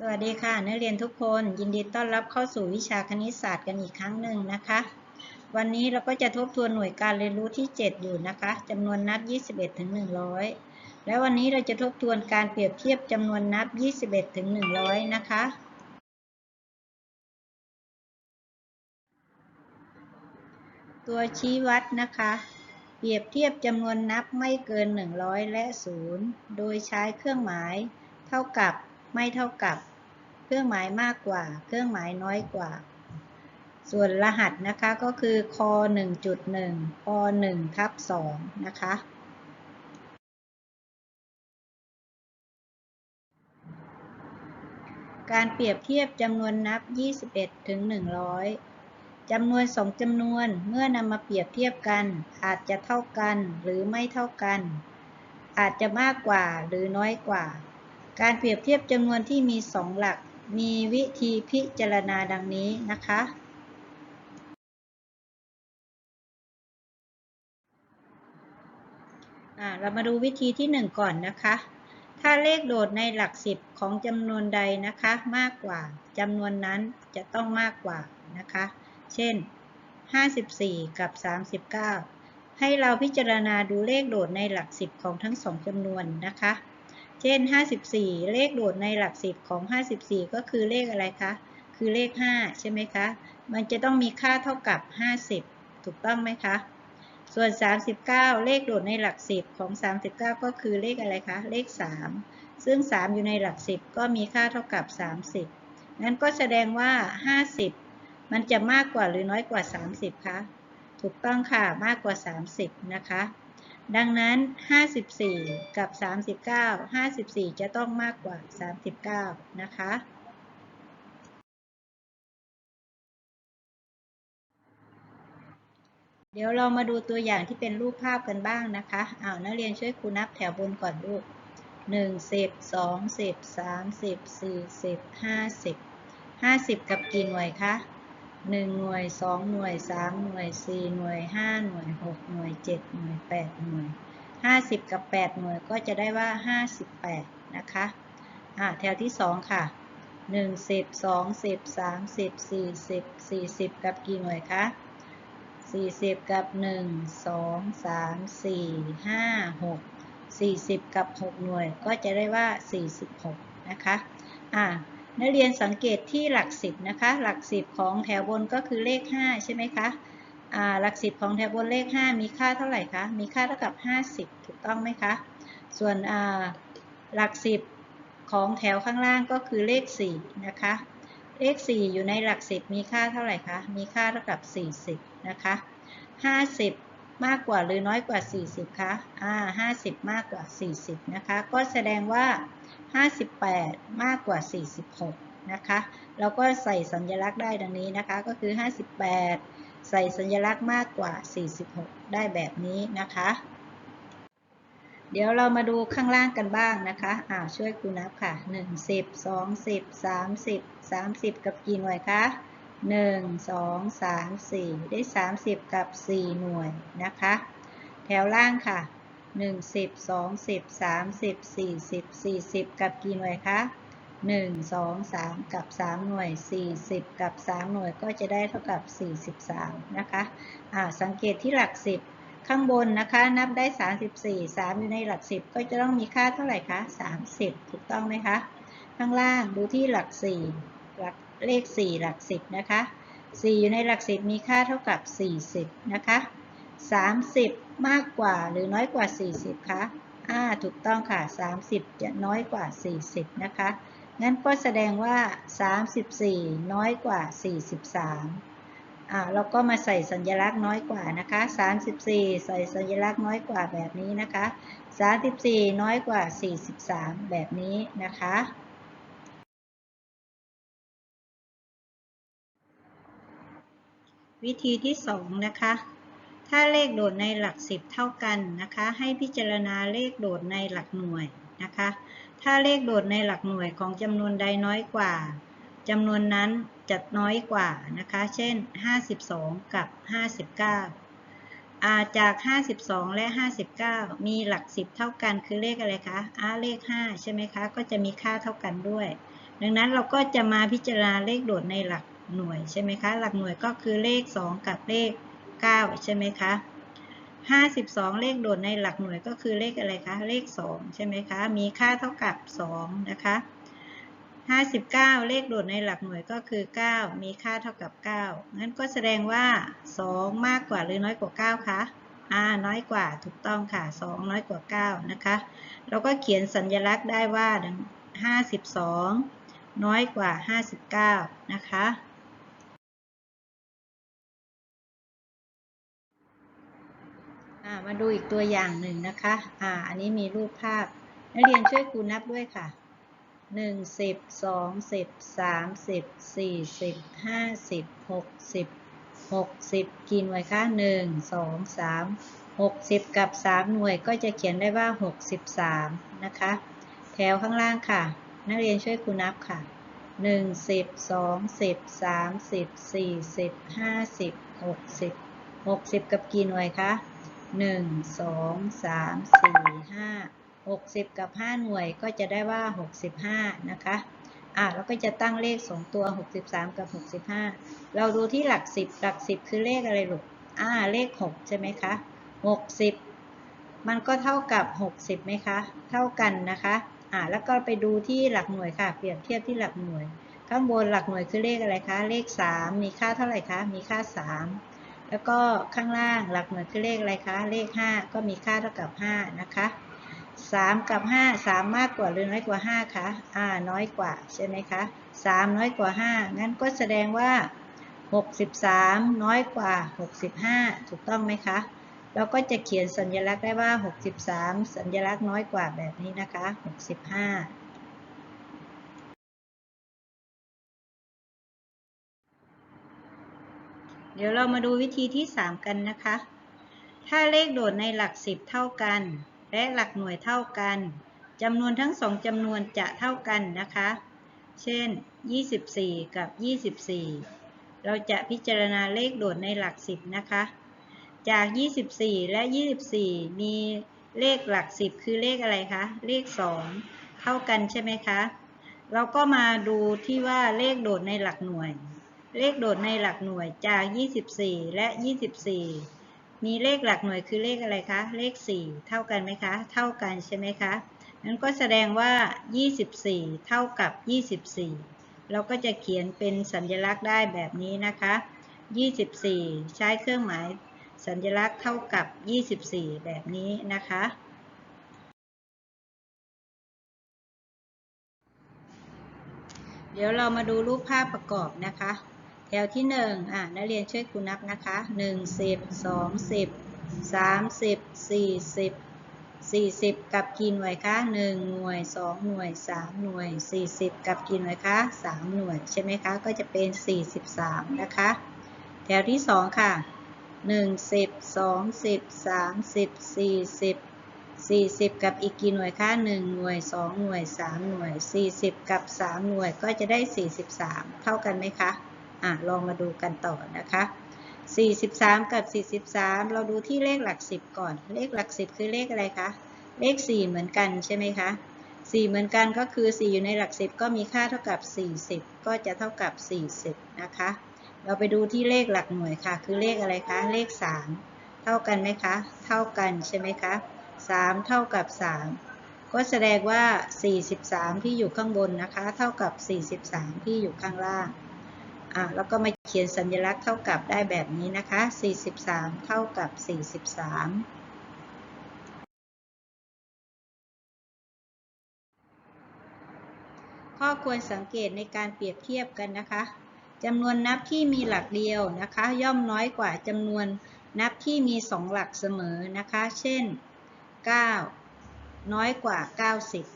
สวัสดีค่ะ นักเรียนทุกคนยินดีต้อนรับเข้าสู่วิชาคณิตศาสตร์กันอีกครั้งหนึ่งนะคะ วันนี้เราก็จะทบทวนหน่วยการเรียนรู้ที่ 7 อยู่นะคะจำนวนนับ 21 ถึง 100 และวันนี้เราจะทบทวนการเปรียบเทียบจำนวนนับ 21 ถึง 100 นะคะ ตัวชี้วัดนะคะ เปรียบเทียบจำนวนนับไม่เกิน 100 และ 0 โดยใช้เครื่องหมาย เท่ากับไม่เท่ากับ เครื่องหมายมากกว่า เครื่องหมายน้อยกว่า ส่วนรหัสนะคะก็คือค1.1ป1ทับ2นะคะการเปรียบเทียบจำนวนนับ 21 ถึง 100 จำนวนสองจำนวนเมื่อนำมาเปรียบเทียบกัน อาจจะเท่ากันหรือไม่เท่ากัน อาจจะมากกว่าหรือน้อยกว่า การเปรียบเทียบจำนวนที่มีสองหลัก มีวิธีพิจารณาดังนี้นะคะ เรามาดูวิธีที่ 1 ก่อนนะคะ ถ้าเลขโดดในหลักสิบของจำนวนใดนะคะ มากกว่าจำนวนนั้นจะต้องมากกว่านะคะ เช่น 54 กับ 39 ให้เราพิจารณาดูเลขโดดในหลักสิบของทั้งสองจำนวนนะคะ เช่น 54 เลขโดดในหลักสิบของ 54 ก็คือเลขอะไรคะ คือเลข 5 ใช่ไหมคะ มันจะต้องมีค่าเท่ากับ 50 ถูกต้องไหมคะ ส่วน 39 เลขโดดในหลักสิบของ 39 ก็คือเลขอะไรคะ เลข 3 ซึ่ง 3 อยู่ในหลักสิบก็มีค่าเท่ากับ 30 นั้นก็แสดงว่า 50 มันจะมากกว่าหรือน้อยกว่า 30 คะ ถูกต้องค่ะ มากกว่า 30 นะคะ ดังนั้น 54 กับ 39 54 จะต้องมากกว่า 39 นะคะ เดี๋ยวเรามาดูตัวอย่างที่เป็นรูปภาพกันบ้างนะคะอ้าวนักเรียนช่วยครูนับแถวบนก่อนลูก1 10 2 10 30 40 50 50 กับกี่หน่วยคะ 1หน่วย2หน่วย3หน่วย4หน่วย5หน่วย6หน่วย7หน่วย8หน่วย50กับ8หน่วยก็จะได้ว่า58นะคะอ่าแถวที่2ค่ะ1 10 2 10 30 40 40กับกี่หน่วยคะ40กับ1 2 3 4 5 6 40กับ6หน่วยก็จะได้ว่า46นะคะอ่า นักเรียนสังเกตที่หลัก10นะคะ หลัก10ของแถวบนก็คือเลข 5 ใช่ไหมคะหลัก10ของแถวบนเลข 5 มีค่าเท่าไหร่คะ มีค่าเท่ากับ 50 ถูกต้องไหมคะ ส่วนหลัก10ของแถวข้างล่างก็คือเลข 4 นะคะ เลข 4 อยู่ในหลัก10มีค่าเท่าไหร่คะ มีค่าเท่ากับ 40 นะคะ 50 มากกว่าหรือน้อยกว่า 40 คะอ่า50 มากกว่า 40 นะคะ ก็แสดงว่า 58 มากกว่า 46 นะคะ เราก็ใส่สัญลักษณ์ได้ดังนี้นะคะ ก็คือ 58 ใส่สัญลักษณ์มากกว่า 46 ได้แบบนี้นะคะ เดี๋ยวเรามาดูข้างล่างกันบ้างนะคะอ่าช่วยครูนับค่ะ 1 10 2 10 30 30 กับกี่หน่วยคะ 1 2 3 4 ได้ 30 กับ 4 หน่วยนะคะ แถวล่างค่ะ 1 10 2 10 30 40 40 กับกี่หน่วยคะ 1 2 3 กับ 3 หน่วย 40 กับ 3 หน่วยก็จะได้เท่ากับ 43 นะคะอ่าสังเกตที่หลัก 10 ข้างบนนะคะ นับได้ 34 3 อยู่ในหลัก 10 ก็จะต้องมีค่าเท่าไหร่คะ 30 ถูกต้องไหมคะ ข้างล่างดูที่หลัก 4 หลัก เลข 4 หลัก 10 นะคะ 4 อยู่ในหลัก 10 มีค่าเท่ากับ 40 นะคะ 30 มากกว่าหรือน้อยกว่า 40 คะอ่าถูกต้องค่ะ 30 จะน้อยกว่า 40 นะคะ งั้นก็แสดงว่า 34 น้อยกว่า 43อ่าเราก็มาใส่สัญลักษณ์น้อยกว่านะคะ 34 ใส่สัญลักษณ์น้อยกว่าแบบนี้นะคะ 34 น้อยกว่า 43 แบบนี้นะคะ วิธีที่ 2 นะคะ ถ้าเลขโดดในหลัก 10 เท่ากันนะคะ ให้พิจารณาเลขโดดในหลักหน่วยนะคะ ถ้าเลขโดดในหลักหน่วยของจำนวนใดน้อยกว่าจำนวนนั้นจะน้อยกว่านะคะ เช่น 52 กับ 59อาจาก 52 และ 59 มีหลัก 10 เท่ากันคือเลขอะไรคะอาเลข 5 ใช่ไหมคะ ก็จะมีค่าเท่ากันด้วย ดังนั้นเราก็จะมาพิจารณาเลขโดดในหลัก หน่วยใช่ไหมคะ หลักหน่วยก็คือเลข 2 กับเลข 9 ใช่ไหมคะ52 เลขโดดในหลักหน่วยก็คือเลขอะไรคะ เลข 2 ใช่ไหมคะ มีค่าเท่ากับ 2 นะคะ 59 เลขโดดในหลักหน่วยก็คือ 9 มีค่าเท่ากับ 9 งั้นก็แสดงว่า 2 มากกว่าหรือน้อยกว่า 9 คะอ่าน้อยกว่าถูกต้องค่ะ 2 น้อยกว่า 9 นะคะ เราก็เขียนสัญลักษณ์ได้ว่า 52 น้อยกว่า 59 นะคะ มาดูอีกตัวอย่างหนึ่งนะคะ อ่า อันนี้มีรูปภาพ นักเรียนช่วยครูนับด้วยค่ะหนึ่งสิบสองสิบสามสิบสี่สิบห้าสิบหกสิบหกสิบกี่หน่วยคะหนึ่งสองสามหกสิบกับสามหน่วยก็จะเขียนได้ว่าหกสิบสามนะคะ แถวข้างล่างค่ะ นักเรียนช่วยครูนับค่ะหนึ่งสิบสองสิบสามสิบสี่สิบห้าสิบหกสิบหกสิบกับกี่หน่วยคะ หนึ่งสองสามสี่ห้า60กับ5หน่วยก็จะได้ว่า65นะคะอะแล้วก็จะตั้งเลข2ตัว63กับ65เราดูที่หลัก10หลัก10คือเลขอะไรลูกอ่าเลข6ใช่ไหมคะ60มันก็เท่ากับ60ไหมคะ เท่ากันนะคะอ่าแล้วก็ไปดูที่หลักหน่วยค่ะ เปรียบเทียบที่หลักหน่วย ข้างบนหลักหน่วยคือเลขอะไรคะ เลข3มีค่าเท่าไหร่คะ มีค่า3 แล้วก็ข้างล่างหลักหน่วยคือเลขอะไรคะ เลข 5 ก็มีค่าเท่ากับ 5 นะคะ 3 กับ 5 3 มากกว่าหรือน้อยกว่า 5 คะ อ่า น้อยกว่าใช่ไหมคะ 3 น้อยกว่า 5 งั้นก็แสดงว่า 63 น้อยกว่า 65 ถูกต้องไหมคะ เราก็จะเขียนสัญลักษณ์ได้ว่า 63 สัญลักษณ์น้อยกว่าแบบนี้นะคะ 65 เดี๋ยวเรามาดูวิธีที่ 3 กันนะคะ ถ้าเลขโดดในหลัก 10 เท่ากัน และหลักหน่วยเท่ากันจำนวนทั้งสองจำนวนจะเท่ากันนะคะ เช่น 24 กับ 24 เราจะพิจารณาเลขโดดในหลัก 10 นะคะ จาก 24 และ 24 มีเลขหลัก 10 คือเลขอะไรคะ เลข 2 เท่ากันใช่ไหมคะ เราก็มาดูที่ว่าเลขโดดในหลักหน่วย เลขโดดในหลักหน่วยจาก 24 และ 24 มีเลขหลักหน่วยคือเลขอะไรคะ เลข 4 เท่ากันไหมคะ เท่ากันใช่ไหมคะนั้นก็แสดงว่า 24 เท่ากับ 24 เราก็จะเขียนเป็นสัญลักษณ์ได้แบบนี้นะคะ 24 ใช้เครื่องหมายสัญลักษณ์เท่ากับ 24 แบบนี้นะคะ เดี๋ยวเรามาดูรูปภาพประกอบนะคะ แถวที่1อะนักเรียนช่วยครูนับนะคะ 1 10 2 10 30 40 40 กับกี่หน่วยคะ 1 หน่วย 2 หน่วย 3 หน่วย 40 กับกี่หน่วยคะ 3 หน่วย ใช่ไหมคะ ก็จะเป็น 43 นะคะ แถวที่ 2 ค่ะ 1 10 2 10 30 40 40 กับอีกกี่หน่วยคะ1หน่วย 2 หน่วย 3 หน่วย 40 กับ 3 หน่วยก็จะได้ 43 เท่ากันไหมคะ อะลองมาดูกันต่อนะคะ 43 กับ 43 เราดูที่เลขหลัก 10 ก่อน เลขหลัก 10 คือเลขอะไรคะ เลข 4 เหมือนกันใช่ไหมคะ 4 เหมือนกันก็คือ 4 อยู่ในหลัก 10 ก็มีค่าเท่ากับ 40 ก็จะเท่ากับ 40 นะคะ เราไปดูที่เลขหลักหน่วยค่ะ คือเลขอะไรคะ เลข 3 เท่ากันไหมคะ เท่ากันใช่ไหมคะ 3 เท่ากับ 3 ก็แสดงว่า 43 ที่อยู่ข้างบนนะคะ เท่ากับ 43 ที่อยู่ข้างล่าง อะแล้วก็มาเขียนสัญลักษณ์เท่ากับได้แบบนี้นะคะ 43 เท่ากับ 43ข้อควรสังเกตในการเปรียบเทียบกันนะคะจำนวนนับที่มีหลักเดียวนะคะ ย่อมน้อยกว่าจำนวนนับที่มี2หลักเสมอนะคะ เช่น 9 น้อยกว่า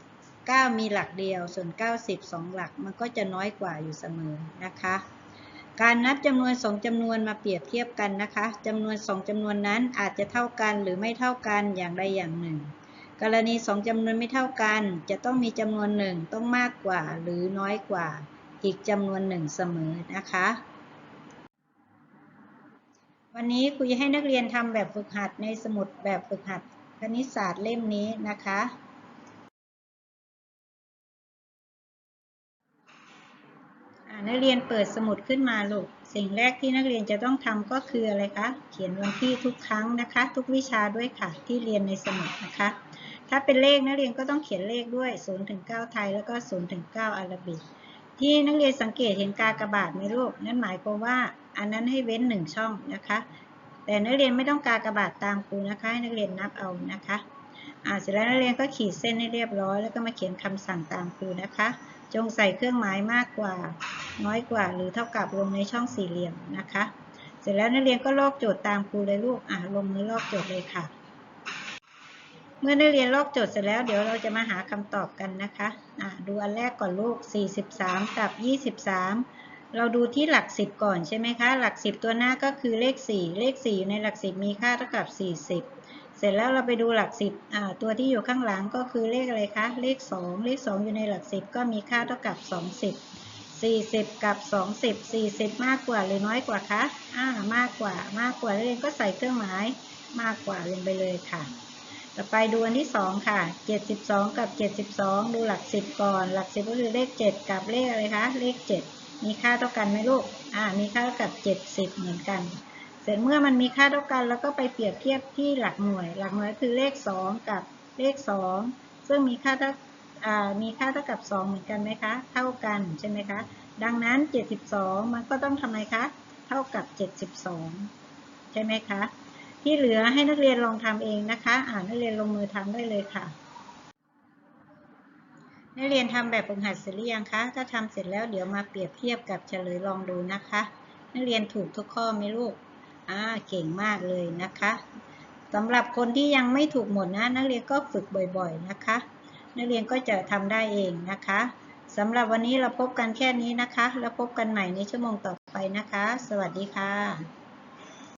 90 9 มีหลักเดียว ส่วน 90 2 หลัก มันก็จะน้อยกว่าอยู่เสมอนะคะ การนับจำนวน2จำนวนมาเปรียบเทียบกันนะคะจำนวน2จำนวนนั้นอาจจะเท่ากันหรือไม่เท่ากันอย่างใดอย่างหนึ่ง กรณี2จำนวนไม่เท่ากัน จะต้องมีจำนวนหนึ่งต้องมากกว่าหรือน้อยกว่า อีกจำนวนหนึ่งเสมอนะคะ วันนี้ครูจะให้นักเรียนทำแบบฝึกหัดในสมุดแบบฝึกหัดคณิตศาสตร์เล่มนี้นะคะ นักเรียนเปิดสมุดขึ้นมาลูก สิ่งแรกที่นักเรียนจะต้องทำก็คืออะไรคะ เขียนวันที่ทุกครั้งนะคะ ทุกวิชาด้วยค่ะ ที่เรียนในสมุดนะคะ ถ้าเป็นเลขนักเรียนก็ต้องเขียนเลขด้วย0ถึง9ไทยแล้วก็0ถึง9อาราบิก ที่นักเรียนสังเกตเห็นกากระบาทไหมลูก นั่นหมายความว่าอันนั้นให้เว้นหนึ่งช่องนะคะ แต่นักเรียนไม่ต้องกากระบาทตามครูนะคะ ให้นักเรียนนับเอานะคะอ่าเสร็จแล้วนักเรียนก็ขีดเส้นให้เรียบร้อย แล้วก็มาเขียนคำสั่งตามครูนะคะ จงใส่เครื่องหมายมากกว่า น้อยกว่า หรือเท่ากับลงในช่องสี่เหลี่ยมนะคะ เสร็จแล้วนักเรียนก็ลอกโจทย์ตามครูเลยลูกอ่าลงมือลอกโจทย์เลยค่ะ เมื่อนักเรียนลอกโจทย์เสร็จแล้วเดี๋ยวเราจะมาหาคำตอบกันนะคะอ่าดูอันแรกก่อนลูก 43 กับ 23 เราดูที่หลัก 10 ก่อนใช่ไหมคะ หลัก 10 ตัวหน้าก็คือเลข 4 เลข 4 อยู่ในหลัก 10 มีค่าเท่ากับ 40 เสร็จแล้วเราไปดูหลัก10อ่าตัวที่อยู่ข้างหลังก็คือเลขอะไรคะ เลข 2 เลข 2 อยู่ในหลัก10ก็มีค่าเท่ากับ 20 40 กับ 20 40 มากกว่าหรือน้อยกว่าคะอ่ามากกว่ามากกว่าเรียนก็ใส่เครื่องหมายมากกว่าลงไปเลยค่ะ ต่อไปดูอันที่ 2 ค่ะ 72 กับ 72 ดูหลัก 10 ก่อน หลัก 10 ก็คือเลข 7 กับเลขอะไรคะ เลข 7 มีค่าเท่ากันไหมลูก อ่า มีค่าเท่ากับ 70 เหมือนกัน เสร็จเมื่อมันมีค่าเท่ากัน แล้วก็ไปเปรียบเทียบที่หลักหน่วย หลักหน่วยคือเลข 2 กับเลข 2 ซึ่งมีค่าเท่ามีค่าเท่ากับ 2 เหมือนกันไหมคะ เท่ากันใช่ไหมคะ ดังนั้น 72 มันก็ต้องทำไมคะ เท่ากับ 72 ใช่ไหมคะ ที่เหลือให้นักเรียนลองทำเองนะคะ อ่านนักเรียนลงมือทำได้เลยค่ะ นักเรียนทำแบบฝึกหัดเสร็จหรือยังคะ ถ้าทำเสร็จแล้วเดี๋ยวมาเปรียบเทียบกับเฉลยลองดูนะคะ นักเรียนถูกทุกข้อไหมลูก อ่าเก่งมากเลยนะคะสำหรับคนที่ยังไม่ถูกหมดนะนักเรียนก็ฝึกบ่อยๆนะคะ นักเรียนก็จะทำได้เองนะคะสำหรับวันนี้เราพบกันแค่นี้นะคะ แล้วพบกันใหม่ในชั่วโมงต่อไปนะคะ สวัสดีค่ะ